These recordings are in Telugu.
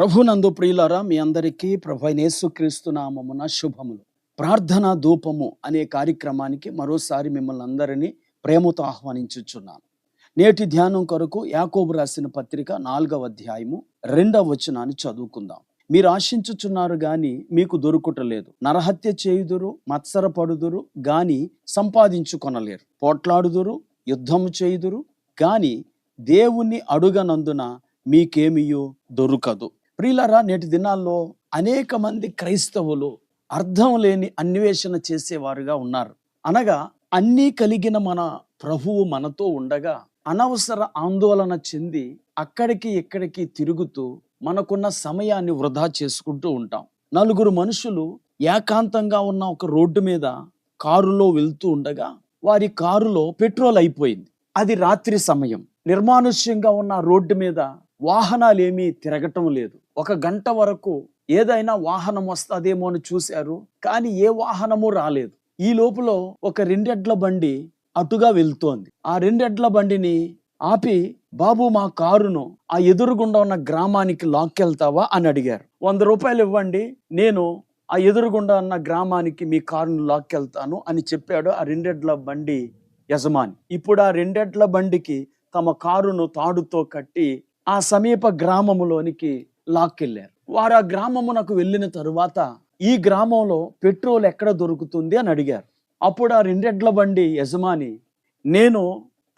ప్రభునందు ప్రియులారా మీ అందరికీ ప్రభు యేసుక్రీస్తు నామమున శుభములు. ప్రార్థన ధూపము అనే కార్యక్రమానికి మరోసారి మిమ్మల్ని అందరినీ ప్రేమతో ఆహ్వానించుచున్నాను. నేటి ధ్యానం కొరకు యాకోబు రాసిన పత్రిక నాలుగవ అధ్యాయము రెండవ వచనాన్ని చదువుకుందాం. మీరు ఆశించుచున్నారు గాని మీకు దొరుకుటలేదు నరహత్య చేయుదురు మత్సరపడుదురు గాని సంపాదించుకొనలేరు. పోట్లాడుదురు యుద్ధము చేయుదురు గాని దేవుణ్ణి అడుగనందున మీకేమియో దొరకదు. ప్రియులరా నేటి దినాల్లో అనేక మంది క్రైస్తవులు అర్థం లేని అన్వేషణ చేసేవారుగా ఉన్నారు. అనగా అన్నీ కలిగిన మన ప్రభువు మనతో ఉండగా అనవసర ఆందోళన చెంది అక్కడికి ఇక్కడికి తిరుగుతూ మనకున్న సమయాన్ని వృధా చేసుకుంటూ ఉంటాం. నలుగురు మనుషులు ఏకాంతంగా ఉన్న ఒక రోడ్డు మీద కారులో వెళ్తూ ఉండగా వారి కారులో పెట్రోల్ అయిపోయింది. అది రాత్రి సమయం. నిర్మానుష్యంగా ఉన్న రోడ్డు మీద వాహనాలు ఏమీ తిరగటం లేదు. ఒక గంట వరకు ఏదైనా వాహనం వస్తుందేమో అని చూశారు కానీ ఏ వాహనము రాలేదు. ఈ లోపల ఒక రెండెడ్ల బండి అటుగా వెళ్తోంది. ఆ రెండెడ్ల బండిని ఆపి బాబు మా కారును ఆ ఎదురుగుండా ఉన్న గ్రామానికి లాక్కెళ్తావా? అని అడిగారు. వంద రూపాయలు ఇవ్వండి నేను ఆ ఎదురుగుండా ఉన్న గ్రామానికి మీ కారును లాక్కెళ్తాను అని చెప్పాడు ఆ రెండెడ్ల బండి యజమాని. ఇప్పుడు ఆ రెండెడ్ల బండికి తమ కారును తాడుతో కట్టి ఆ సమీప గ్రామములోనికి లాక్కెళ్ళారు. వారు ఆ గ్రామమునకు వెళ్ళిన తరువాత ఈ గ్రామంలో పెట్రోల్ ఎక్కడ దొరుకుతుంది అని అడిగారు. అప్పుడు ఆ రెండెడ్ల బండి యజమాని నేను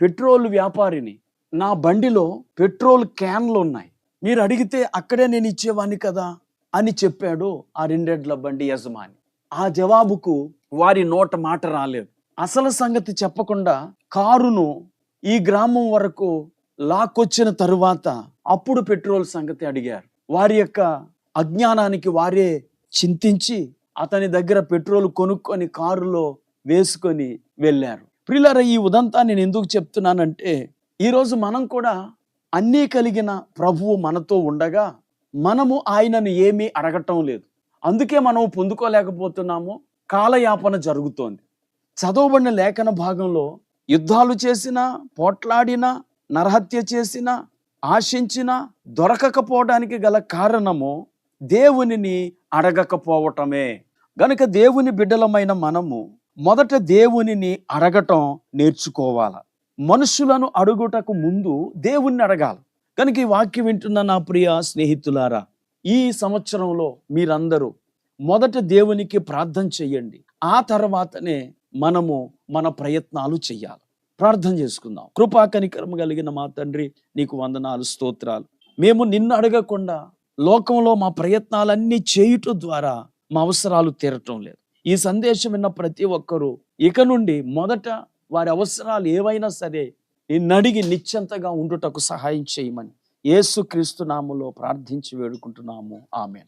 పెట్రోల్ వ్యాపారిని. నా బండిలో పెట్రోల్ క్యాన్లు ఉన్నాయి మీరు అడిగితే అక్కడే నేను ఇచ్చేవాడిని కదా అని చెప్పాడు ఆ రెండెడ్ల బండి యజమాని. ఆ జవాబుకు వారి నోట మాట రాలేదు. అసలు సంగతి చెప్పకుండా కారును ఈ గ్రామం వరకు లాక్కొచ్చిన తరువాత అప్పుడు పెట్రోల్ సంగతి అడిగారు. వారి యొక్క అజ్ఞానానికి వారే చింతించి అతని దగ్గర పెట్రోల్ కొనుక్కొని కారులో వేసుకొని వెళ్ళారు. ప్రిలర ఈ ఉదంతా నేను ఎందుకు చెప్తున్నానంటే ఈరోజు మనం కూడా అన్నీ కలిగిన ప్రభువు మనతో ఉండగా మనము ఆయనను ఏమీ అడగటం లేదు. అందుకే మనం పొందుకోలేకపోతున్నాము. కాలయాపన జరుగుతోంది. చదవబడిన లేఖన భాగంలో యుద్ధాలు చేసినా పోట్లాడినా నరహత్య చేసినా ఆశించినా దొరకకపోవడానికి గల కారణము దేవునిని అడగకపోవటమే. గనుక దేవుని బిడ్డలమైన మనము మొదట దేవునిని అడగటం నేర్చుకోవాలి. మనుషులను అడుగుటకు ముందు దేవుణ్ణి అడగాలి. కనుక ఈ వాక్యం వింటున్న నా ప్రియ స్నేహితులారా ఈ సంవత్సరంలో మీరందరూ మొదట దేవునికి ప్రార్థన చెయ్యండి. ఆ తర్వాతనే మనము మన ప్రయత్నాలు చెయ్యాలి. ప్రార్థన చేసుకుందాం. కృపా కనికరం కలిగిన మా తండ్రి నీకు వందనాలు స్తోత్రాలు. మేము నిన్ను అడగకుండా లోకంలో మా ప్రయత్నాలన్నీ చేయుట ద్వారా మా అవసరాలు తీరటం లేదు. ఈ సందేశం విన్న ప్రతి ఒక్కరూ ఇక నుండి మొదట వారి అవసరాలు ఏవైనా సరే నిన్ను అడిగి నిశ్చంతగా ఉండుటకు సహాయం చేయమని యేసుక్రీస్తు నామములో ప్రార్థించి వేడుకుంటున్నాము. ఆమె